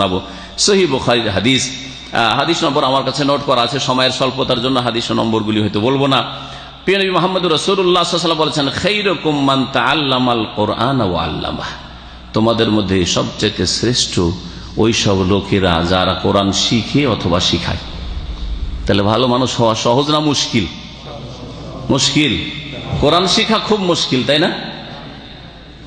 শোনাবো। সহি বুখারির হাদিস হাদিস নম্বর আমার কাছে নোট করা আছে, সময়ের স্বল্পতার জন্য হাদিস নম্বরগুলি হয়তো বলব না। মোহাম্মদ বলেছেন কোরআন ও আল্লামা তোমাদের মধ্যে সবচেয়ে শ্রেষ্ঠ ওই সব লোকেরা যারা কোরআন শিখে অথবা শিখায়। তাহলে ভালো মানুষ হওয়া সহজ না মুশকিল? মুশকিল। কোরআন শিখা খুব মুশকিল, তাই না?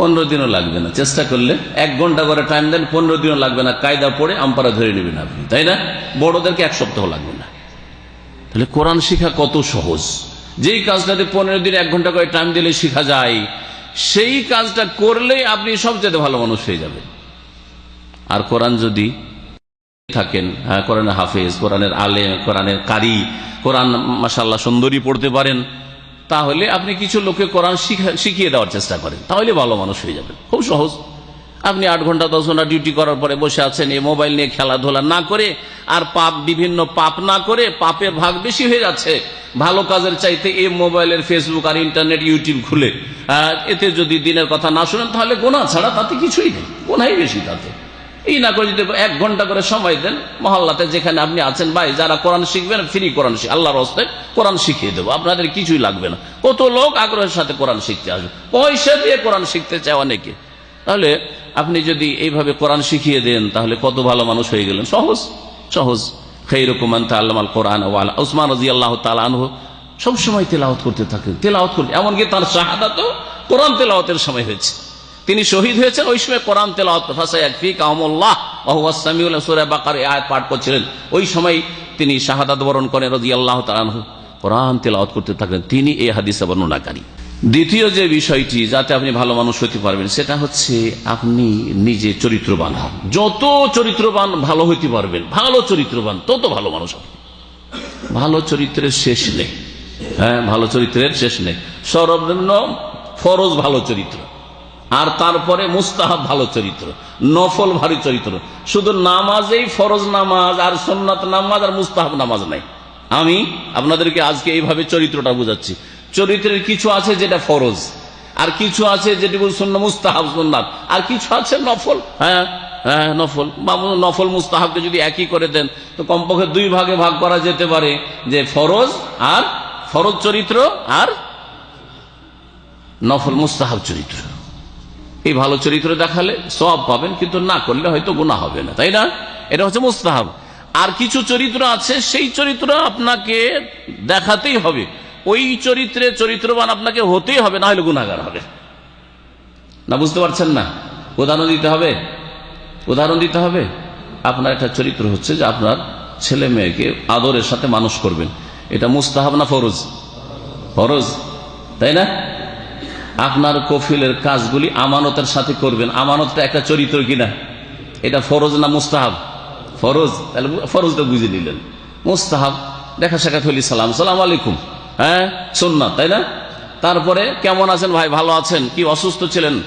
পনেরো দিনও লাগবে না। চেষ্টা করলে এক ঘণ্টা করে টাইম দেন, পনেরো দিনও লাগবে না। কায়দা পড়ে আম্পারা ধরে নেবেন আপনি, তাই না? বড়দেরকে এক সপ্তাহ লাগবে না। তাহলে কোরআন শিখা কত সহজ। যেই কাজটাতে পনেরো দিন এক ঘণ্টা করে টাইম দিলে শিখা যায়, সেই কাজটা করলেই আপনি সবচেয়ে ভালো মানুষ হয়ে যাবেন। আর কোরআন যদি থাকেন হ্যাঁ কোরআনের হাফেজ, কোরআনের আলে কোরআনের কারি, কোরআন মাসাল্লাহ সুন্দরী পড়তে পারেন। তাহলে আপনি কিছু লোকে কোরআন শিখা- শিখিয়ে দেওয়ার চেষ্টা করেন। তাহলে ভালো মানুষ হয়ে যাবেন। খুব সহজ। আপনি আট ঘণ্টা, দশ ঘণ্টা ডিউটি করার পরে বসে আছেন, এই মোবাইল নিয়ে খেলাধুলা না করে আর পাপ, বিভিন্ন পাপ না করে পাপের ভাগ বেশি হয়ে যাচ্ছে। ভালো কাজের চাইতে এই মোবাইলের ফেসবুক আর ইন্টারনেট ইউটিউব খুলে। এতে যদি দিনের কথা না শুনেন, তাহলে গোনা ছাড়া তাতে কিছুই নেই। গোনাই বেশি তাতে। এই না করে যদি এক ঘণ্টা করে সময় দেন, মহল্লাতে যেখানে আপনি আছেন, ভাই, যারা কোরআন শিখবেন ফ্রি কোরআন আল্লাহর হস্তে কোরআন শিখিয়ে দেবো। আপনাদের কিছুই লাগবে না। কত লোক আগ্রহের সাথে কোরআন শিখতে আসবে। পয়সা দিয়ে কোরআন শিখতে চায় অনেকে। তাহলে আপনি যদি এইভাবে কোরআন শিখিয়ে দেন, তাহলে কত ভালো মানুষ হয়ে গেলেন। সহজ সহজ। খৈরকুমান তাল্লামাল কোরআন ওয়ালা উসমান রাজি আল্লাহ তালানহ সবসময় তেলাওয়াত করতে থাকেন। তেলাওয়াত করতে এমনকি তার শাহাদা তো কোরআন তেলাওতের সময় হয়েছে। তিনি শহীদ হয়েছেন। ওই সময় কোরআন তেলাওয়াত পাঠ করছিলেন। ওই সময় তিনি শাহাদাত বরণ করেন রাজি আল্লাহ কোরআন তেলাওয়াত করতে থাকলেন। তিনি এই হাদিসে বর্ণনাকারী। দ্বিতীয় যে বিষয়টি, যাতে আপনি ভালো মানুষ হতে পারবেন, সেটা হচ্ছে আপনি নিজে চরিত্রবান হন। যত চরিত্রবান ভালো হইতে পারবেন, ভালো চরিত্রবান, তত ভালো মানুষ হবে ভালো চরিত্রের শেষ নেই। হ্যাঁ ভালো চরিত্রের শেষ নেই। সর্বনিম্ন ফরজ ভালো চরিত্র। আর তারপরে মুস্তাহাব ভালো চরিত্র, নফল ভারী চরিত্র। শুধু নামাজেই ফরজ নামাজ আর সোননাথ নামাজ আর মুস্তাহাব নামাজ নাই। আমি আপনাদেরকে আজকে এইভাবে চরিত্রটা বুঝাচ্ছি। চরিত্রের কিছু আছে যেটা ফরজ, আর কিছু আছে যেটি শূন্য মুস্তাহাব সুন্নাত, আর কিছু আছে নফল। হ্যাঁ হ্যাঁ নফল। বা নফল মুস্তাহাবকে যদি একই করে দেন, তো কমপক্ষে দুই ভাগে ভাগ করা যেতে পারে, যে ফরজ আর ফরজ চরিত্র আর নফল মুস্তাহাব চরিত্র। এই ভালো চরিত্র দেখালে সব পাবেন, কিন্তু না করলে হয়তো গুণা হবে না, তাই না? এটা হচ্ছে মুস্তাহাব। আর কিছু চরিত্র আছে, সেই চরিত্র আপনাকে দেখাতেই হবে। ওই চরিত্রে চরিত্রবান আপনাকে হতেই হবে, না হলে গুণাগার হবে। না, বুঝতে পারছেন না? উদাহরণ দিতে হবে? উদাহরণ দিতে হবে? আপনার একটা চরিত্র হচ্ছে যে আপনার ছেলে মেয়েকে আদরের সাথে মানুষ করবেন। এটা মুস্তাহাব না ফরজ? ফরজ, তাই না? আপনার কফিলের কাজগুলি আমানতের সাথে করবেন। আমানতটা একটা চরিত্র কিনা? এটা ফরজ না মুস্তাহাব? ফরজ? তাহলে ফরজটা বুঝে নিলেন। মুস্তাহাব, দেখা সাক্ষাৎ হলি সালাম। সালাম আলাইকুম। হ্যাঁ না তাই না? তারপরে কেমন আছেন ভাই? ভালো আছেন? কি অসুস্থ ছিলেন?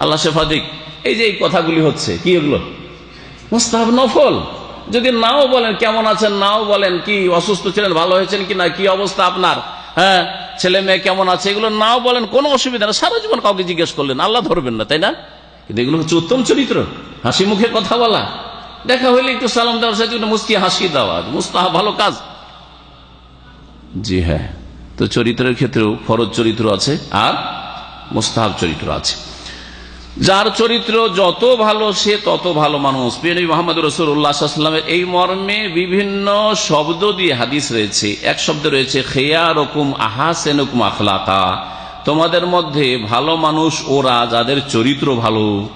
আল্লাহ শেফাদিক এই যে এই কথাগুলি হচ্ছে, কি এগুলো? মুস্তাহাব নফল। যদি নাও বলেন, কেমন আছেন? নাও বলেন, কি অসুস্থ ছিলেন? ভালো হয়েছেন কি না কি অবস্থা আপনার? হ্যাঁ ছেলে মেয়ে কেমন আছে, এগুলো নাও বলেন, কোনো অসুবিধা না সারা জীবন কাউকে জিজ্ঞেস করলেন, আল্লাহ ধরবেন না, তাই না? কিন্তু এগুলো হচ্ছে উত্তম চরিত্র। হাসি মুখে কথা বলা। দেখা হইলে একটু সালাম দেওয়ার সাথে মুস্কি হাসি দেওয়া। মুস্তাহা, ভালো কাজ। জি হ্যাঁ তো চরিত্রের ক্ষেত্রেও ফরজ চরিত্র আছে, আর মুস্তাহাব চরিত্র আছে। যার চরিত্র যত ভালো, সে তত ভালো মানুষ। প্রিয় মোহাম্মদ রসুল্লাহামের এই মর্মে বিভিন্ন শব্দ দিয়ে হাদিস রয়েছে। এক শব্দ রয়েছে খেয়া রকম আহাসেন হুকুম আখলাকা। তোমাদের মধ্যে ভালো মানুষ ওরা যাদের চরিত্র ভালো।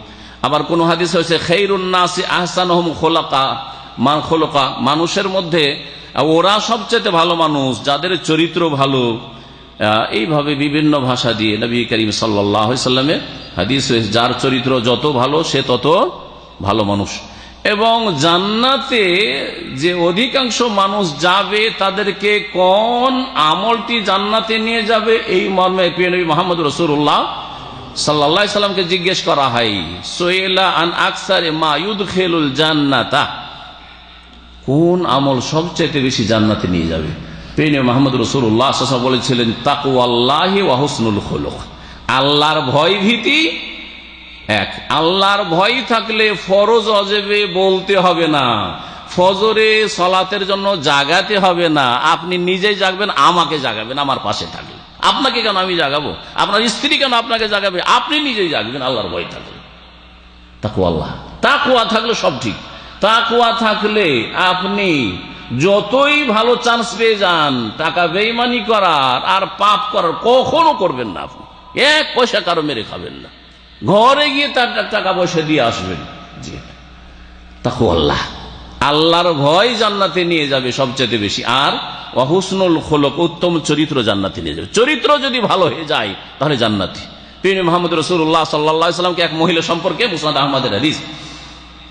আবার কোন হাদিস হয়েছে খেরুন্নাস আহসান হম খোলাকা। মান খোলকা, মানুষের মধ্যে ওরা সবচেয়ে ভালো মানুষ, যাদের চরিত্র ভালো। এইভাবে বিভিন্ন ভাষা দিয়ে নবী করিম সাল্লামের হাদিস যার চরিত্র যত ভালো, সে তত ভালো মানুষ। এবং জান্নাতে যে অধিকাংশ মানুষ যাবে, তাদেরকে কোন আমলটি জান্নাতে নিয়ে যাবে, এই মর্মে নবী মোহাম্মদ রসুল্লাহ সাল্লা সাল্লামকে জিজ্ঞেস করা হয় সোয়েলা আন আকসারে মা ইউদ খেলুল জান্নাতা? কোন আমল সবচাইতে বেশি জান্নাতে নিয়ে যাবে? প্রিয় মোহাম্মদ রসুল্লাহ বলেছিলেন তাকু আল্লাহ ওয়াহসনুল খোলক। আল্লাহর ভয় ভীতি এক। আল্লাহর ভয় থাকলে ফরজ অজেবে বলতে হবে না। ফজরে সলাতের জন্য জাগাতে হবে না। আপনি নিজেই জাগবেন, আমাকে জাগাবেন, আমার পাশে থাকলে। আপনাকে কেন আমি জাগাবো? আপনার স্ত্রী কেন আপনাকে জাগাবে? আপনি নিজেই জাগবেন, আল্লাহর ভয় থাকলে। তাকু আল্লাহ তাকুয়া থাকলে সব ঠিক। তাকুয়া থাকলে আপনি যতই ভালো চান্স পেয়ে যান, টাকা বেইমানি করার আর পাপ করার কখনো করবেন না আপনি। এক পয়সা কারও মেরে খাবেন না। ঘরে গিয়ে তার টাকা পয়সা দিয়ে আসবেন। জি। তাকু আল্লাহ আল্লাহর ভয় জান্নাতে নিয়ে যাবে সবচেয়ে বেশি। আর অহুসনুল খোলক, উত্তম চরিত্র জান্নাতে নিয়ে যাবে। চরিত্র যদি ভালো হয়ে যায়, তাহলে জান্নাতি। তিনি মোহাম্মদ রসুল্লাহ সাল্লা সাল্লামকে এক মহিলা সম্পর্কে মুসনাদ আহমদের হাদিস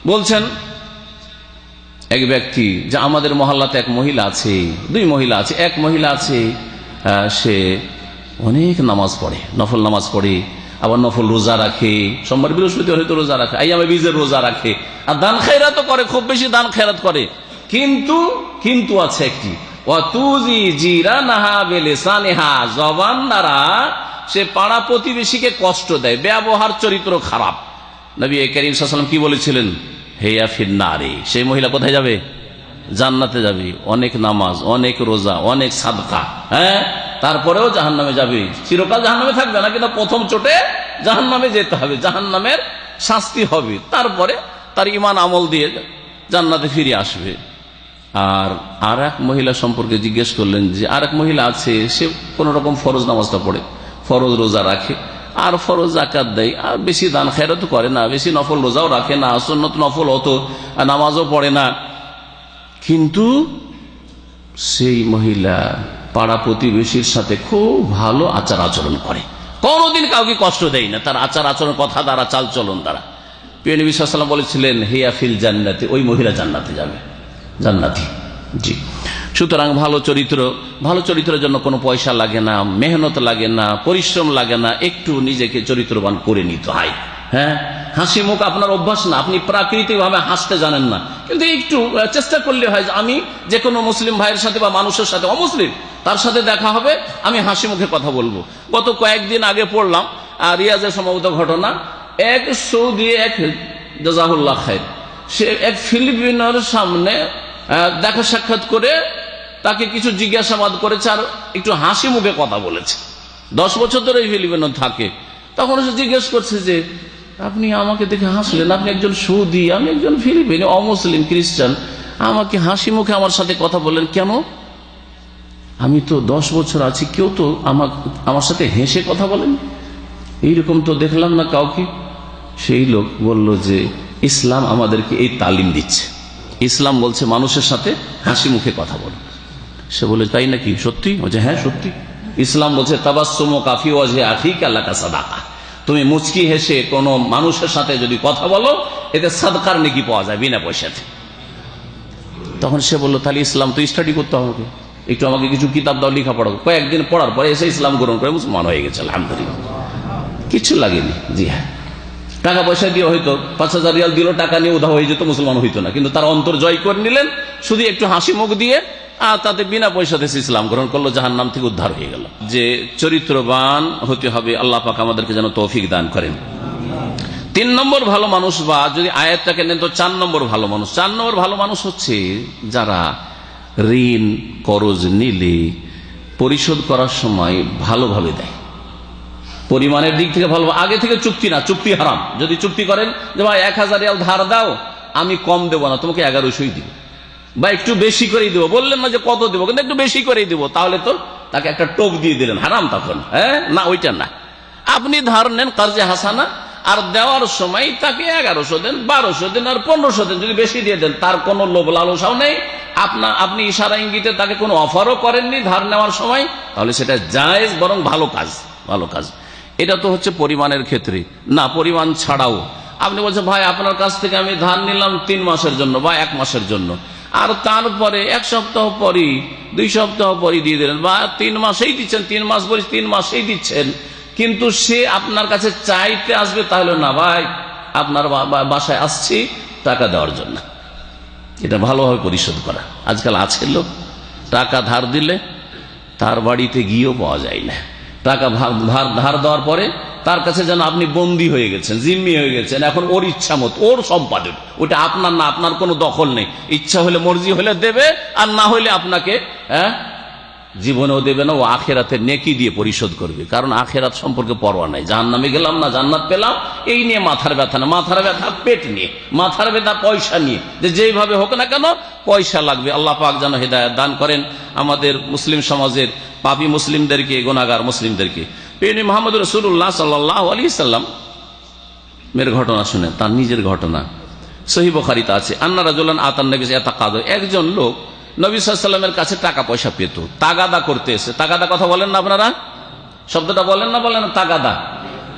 বলছেন এক ব্যক্তি, যে আমাদের মহল্লাতে এক মহিলা আছে, দুই মহিলা আছে, এক মহিলা আছে সে অনেক নামাজ পড়ে, নফল নামাজ পড়ে, আবার নফল রোজা রাখে, সোমবার বৃহস্পতি হয়তো রোজা রাখে আই আইয়ামে বীজের রোজা রাখে, আর দান খেরাত করে, খুব বেশি দান খেরাত করে। কিন্তু কিন্তু আছে একটি সে পাড়া প্রতিবেশীকে কষ্ট দেয়, ব্যবহার চরিত্র খারাপ। নবী করিম সাল্লাম কি বলেছিলেন? হেয়া ফির ফিন্নারে। সেই মহিলা কোথায় যাবে? জান্নাতে যাবে। অনেক নামাজ, অনেক রোজা, অনেক সাদকা হ্যাঁ? তারপরেও জাহান নামে যাবে। চিরকাল জাহান নামে থাকবে না? কিন্তু প্রথম চোটে জাহান নামে যেতে হবে। জাহান নামের শাস্তি হবে। তারপরে তার ইমান আমল দিয়ে জান্নাতে ফিরে আসবে। আর আর এক মহিলা সম্পর্কে জিজ্ঞেস করলেন যে আর এক মহিলা আছে, সে কোনো রকম ফরজ নামাজটা পড়ে। ফরজ রোজা রাখে। আর ফরজ জাকাত দেয়। আর বেশি দান খেরত করে না, বেশি নফল রোজাও রাখে না, সন্নত নফল অত নামাজও পড়ে না। কিন্তু সেই মহিলা পাড়া প্রতিবেশীর সাথে খুব ভালো আচার আচরণ করে। কোনোদিন কাউকে কষ্ট দেয় না, তার আচার আচরণ, কথা দ্বারা, চাল চলন দ্বারা। পিয়নী বিশ্বাসাল্লাম বলেছিলেন হেয়া ফিল জান্নাতে, ওই মহিলা জান্নাতে যাবে। জান্নাতি, জি। সুতরাং ভালো চরিত্র, ভালো চরিত্রের জন্য কোনো পয়সা লাগে না, মেহনত লাগে না, পরিশ্রম লাগে না, একটু নিজেকে চরিত্রবান করে নিতে হয়। হ্যাঁ? হাসি মুখ আপনার অভ্যাস না, আপনি প্রাকৃতিক ভাবে হাসতে জানেন না। কিন্তু একটু চেষ্টা করলে হয় যে আমি যে কোনো মুসলিম ভাইয়ের সাথে বা মানুষের সাথে, অমুসলিম, তার সাথে দেখা হবে, আমি হাসি মুখে কথা বলব। গত কয়েকদিন আগে পড়লাম রিয়াজের সম্ভবত ঘটনা। এক সৌদি, এক জাজাহুল্লাহ খায়ের, সে এক ফিলিপিনোর সামনে দেখা সাক্ষাৎ করে তাকে কিছু জিজ্ঞাসাবাদ করেছে আর একটু হাসি মুখে কথা বলেছে। দশ বছর ধরে ফিলিপিনো থাকে। তখন সে জিজ্ঞেস করছে যে, আপনি আমাকে দেখে হাসলেন? আপনি একজন সৌদি, আমি একজন ফিলিপিনি, অমুসলিম, খ্রিস্টান। আমাকে হাসি মুখে আমার সাথে কথা বললেন কেন? আমি তো দশ বছর আছি, কেউ তো আমার আমার সাথে হেসে কথা বলেন? এইরকম তো দেখলাম না কাউকে। সেই লোক বলল যে, ইসলাম আমাদেরকে এই তালিম দিচ্ছে। ইসলাম বলছে মানুষের সাথে হাসি মুখে কথা বল। সে বলে, তাই নাকি? সত্যি? বলছে হ্যাঁ সত্যি। ইসলাম বলছে তাবাসম কাফি ওয়াজে আফি কাল্লাকা সাদাকা। তুমি মুচকি হেসে কোনো মানুষের সাথে যদি কথা বলো, এতে সাদকার নেকি পাওয়া যায় বিনা পয়সাতে। তখন সে বলল, তাহলে ইসলাম তো স্টাডি করতে হবে। একটু আমাকে কিছু কিতাব দাও লেখা পড়াবো কয়েকদিন পড়ার পরে এসে ইসলাম গ্রহণ করে মুসলমান হয়ে গেছে, আলহামদুলিল্লাহ। কিছু লাগেনি, জি হ্যাঁ। টাকা পয়সা দিয়ে হয়তো পাঁচ হাজার রিয়াল দিল, টাকা নিয়ে উধা হয়ে যেত, মুসলমান হইতো না। কিন্তু তার অন্তর জয় করে নিলেন, শুধু একটু হাসি মুখ দিয়ে আর তাতে বিনা পয়সাতে ইসলাম গ্রহণ করল জাহান নাম থেকে উদ্ধার হয়ে গেল। যে চরিত্রবান হতে হবে, আল্লাহ পাক আমাদেরকে যেন তৌফিক দান করেন। তিন নম্বর ভালো মানুষ বা যদি আয়াতটাকে নেন, তো চার নম্বর ভালো মানুষ। চার নম্বর ভালো মানুষ হচ্ছে যারা ঋণ, করজ নিলে পরিশোধ করার সময় ভালোভাবে দেয়। পরিমাণের দিক থেকে ভালো, আগে থেকে চুক্তি না, চুক্তি হারাম। যদি চুক্তি করেন যে, ভাই, এক হাজার ধার দাও, আমি কম দেবো না, তোমাকে এগারোশোই দিব। বা একটু বেশি করেই দেবো। বললেন না যে কত দেবো, কিন্তু একটু বেশি করেই দেবো। তাহলে তো তাকে একটা টোপ দিয়ে দিলেন, হারাম তখন হ্যাঁ? না, ওইটা না। আপনি ধার নেন কার্যে হাসানা, আর দেওয়ার সময় তাকে এগারোশো দেন, বারোশো দেন, আর পনেরোশো দেন, যদি বেশি দিয়ে দেন, তার কোনো লোভ লালসাও নেই। আপনার আপনি ইশারা ইঙ্গিতে তাকে কোনো অফারও করেননি ধার নেওয়ার সময়, তাহলে সেটা জায়েজ, বরং ভালো কাজ ভালো কাজ। এটা তো হচ্ছে পরিমাণের ক্ষেত্রে। না, পরিমাণ ছাড়াও। আপনি বলছেন, ভাই, আপনার কাছ থেকে আমি ধার নিলাম তিন মাসের জন্য বা এক মাসের জন্য। আর তারপরে এক সপ্তাহ পরই, দুই সপ্তাহ পরই দিয়ে দিলেন। বা তিন মাসেই দিচ্ছেন, তিন মাস পরে তিন মাসেই দিচ্ছেন। কিন্তু সে আপনার কাছে চাইতে আসবে তাহলে না ভাই, আপনার বাসায় আসছি, টাকা দেওয়ার জন্য। এটা ভালোভাবে পরিশোধ করা। আজকাল আছে লোক, টাকা ধার দিলে তার বাড়িতে গিয়েও পাওয়া যায় না। টাকা ধার ধার দেওয়ার পরে তার কাছে যেন আপনি বন্দী হয়ে গেছেন, জিম্মি হয়ে গেছেন। এখন ওর ইচ্ছা মতো, ওর সম্পাদন ওটা আপনার না, আপনার কোনো দখল নেই। ইচ্ছা হলে মর্জি হলে দেবে, আর না হলে আপনাকে হ্যাঁ জীবনেও দেবে না, ও আখেরাতের নেকি দিয়ে পরিশোধ করবে। কারণ আখেরাত সম্পর্কে পরোয়া নাই। জাহান নামে গেলাম না, জান্নাত পেলাম, এই নিয়ে মাথার ব্যথা না। মাথার ব্যথা পেট নিয়ে, মাথার ব্যথা পয়সা নিয়ে। যে যেইভাবে হোক না কেন, পয়সা লাগবে। আল্লাহ পাক যেন হেদায়ত দান করেন আমাদের মুসলিম সমাজের পাপি মুসলিমদেরকে গোনাগার মুসলিমদেরকে। পেনি মোহাম্মদ রসুল্লাহ সাল্লাহ আলী সাল্লাম, মেয়ের ঘটনা শুনে, তার নিজের ঘটনা। সহি বখারিতে আছে, আন্না রাজুল্লান আতান নবী এত কাদ একজন লোক নবী সাল্লামের কাছে টাকা পয়সা পেত, তাগাদা করতে এসে, তাগাদা কথা বলেন না আপনারা? শব্দটা বলেন না বলেন, তাগাদা।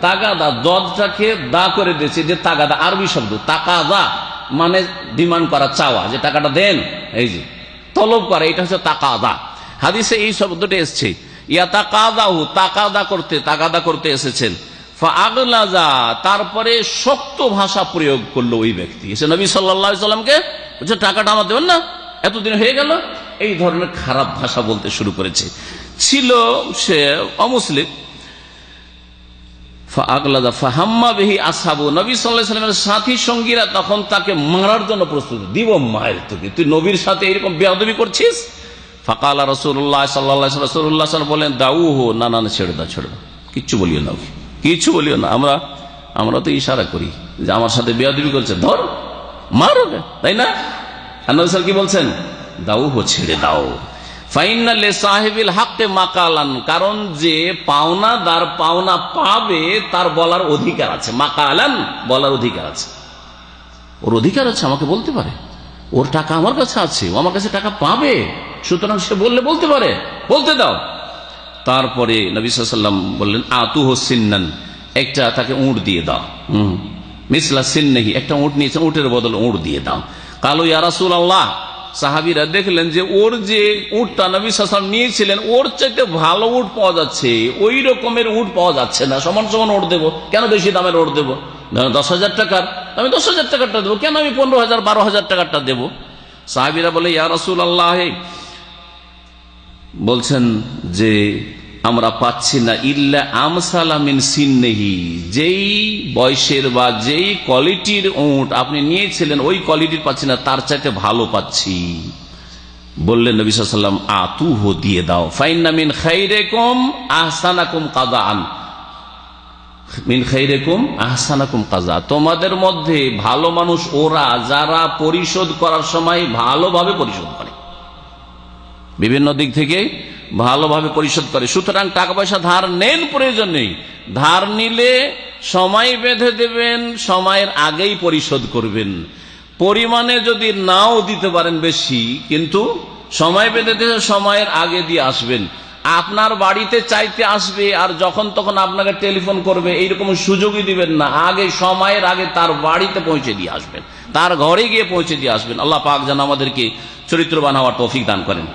তাগাদা, দদটাকে দা করে দিয়েছে, যে তাগাদা, আরবি শব্দ, তাকাদা মানে ডিমান্ড করা, চাওয়া, যে টাকাটা দেন, এই যে, তলব করা, এটা হচ্ছে তাকাদা। হাদিসে এই শব্দটা এসছে করতে, তাকাদা করতে এসেছেন। তারপরে শক্ত ভাষা প্রয়োগ করল ওই ব্যক্তি। এসে নবী সাল্লা সাল্লামকে বলছে, টাকাটা আমার দেবেন না, এতদিন হয়ে গেল। এই ধরনের খারাপ ভাষা বলতে শুরু করেছে। ছিল সে অমুসলিম। সাথী সঙ্গীরা তখন তাকে মারার জন্য প্রস্তুত। দিব মায়ের তোকে, তুই নবীর সাথে এরকম বেয়াদবি করছিস? ফাকালা রসুল্লাহ সাল্লাহ রসুল্লাহ বলেন দাউ হো না না, ছেড়ে দাও ছেড়ে দাও। কিচ্ছু বলিও না কিছু বলিও না। আমরা আমরা তো ইশারা করি যে আমার সাথে বেয়াদবি করছে। ধর, মারো তাই না? আন্নাল কি বলছেন? দাউ হো ছেড়ে দাও। ফাইনালে সাহেবিল হাক্কে মাকালান, কারণ যে পাওনাদার পাওনা পাবে, তার বলার অধিকার আছে। মাকালান, বলার অধিকার আছে। ওর অধিকার আছে, আমাকে বলতে পারে? ওর টাকা আমার কাছে আছে, ও আমার কাছে টাকা পাবে। সুতরাং সে বললে, বলতে পারে, বলতে দাও। তারপরে নবী সাল্লাম বললেন আতু হোসিন্নান একটা তাকে উঁট দিয়ে দাও। হম। মিসলা সিন্নহি, একটা উঁট নিয়েছে, উঁটের বদল উঁট দিয়ে দাও। কালো ইয়ারাসুল আল্লাহ সাহাবিরা দেখলেন যে ওর যে উটটা নবী সালাম নিয়েছিলেন, ওর চাইতে ভালো উট পাওয়া যাচ্ছে। ওই রকমের উট পাওয়া যাচ্ছে না। সমান সমান ওট দেবো। কেন বেশি দামের ওট দেবো? দশ হাজার টাকার। আমি দশ হাজার টাকাটা দেবো। কেন আমি পনেরো হাজার, বারো হাজার টাকাটা দেবো? সাহাবিরা বলে, ইয়া রসুল আল্লাহ বলছেন যে, আমরা পাচ্ছি না ইল্লা আমসালামিন সিন্নেহি। যেই বয়সের বা যেই কোয়ালিটির উঁট আপনি নিয়েছিলেন, ওই কোয়ালিটির পাচ্ছি না, তার চাইতে ভালো পাচ্ছি। বললেন নবী সাল্লাম আতু হো দিয়ে দাও। ফাইন্না মিন খাইরেকুম আহসানাকুম কাদা আন মিন আহসানাকুম কাজা তোমাদের মধ্যে ভালো মানুষ ওরা যারা পরিশোধ করার সময় ভালোভাবে পরিশোধ করে। বিভিন্ন দিক থেকে ভালোভাবে পরিশোধ করে। সুতরাং টাকা পয়সা ধার নেন প্রয়োজন নেই। ধার নিলে সময় বেঁধে দেবেন, সময়ের আগেই পরিশোধ করবেন। পরিমাণে যদি নাও দিতে পারেন বেশি, কিন্তু সময় বেঁধে দিতে সময়ের আগে দিয়ে আসবেন। আপনার বাড়িতে চাইতে আসবে আর যখন তখন আপনাকে টেলিফোন করবে, এইরকম সুযোগই দিবেন না। আগে, সময়ের আগে তার বাড়িতে পৌঁছে দিয়ে আসবেন। তার ঘরে গিয়ে পৌঁছে দিয়ে আসবেন। আল্লাহ পাক যেন আমাদেরকে চরিত্রবান হওয়ার তৌফিক দান করেন।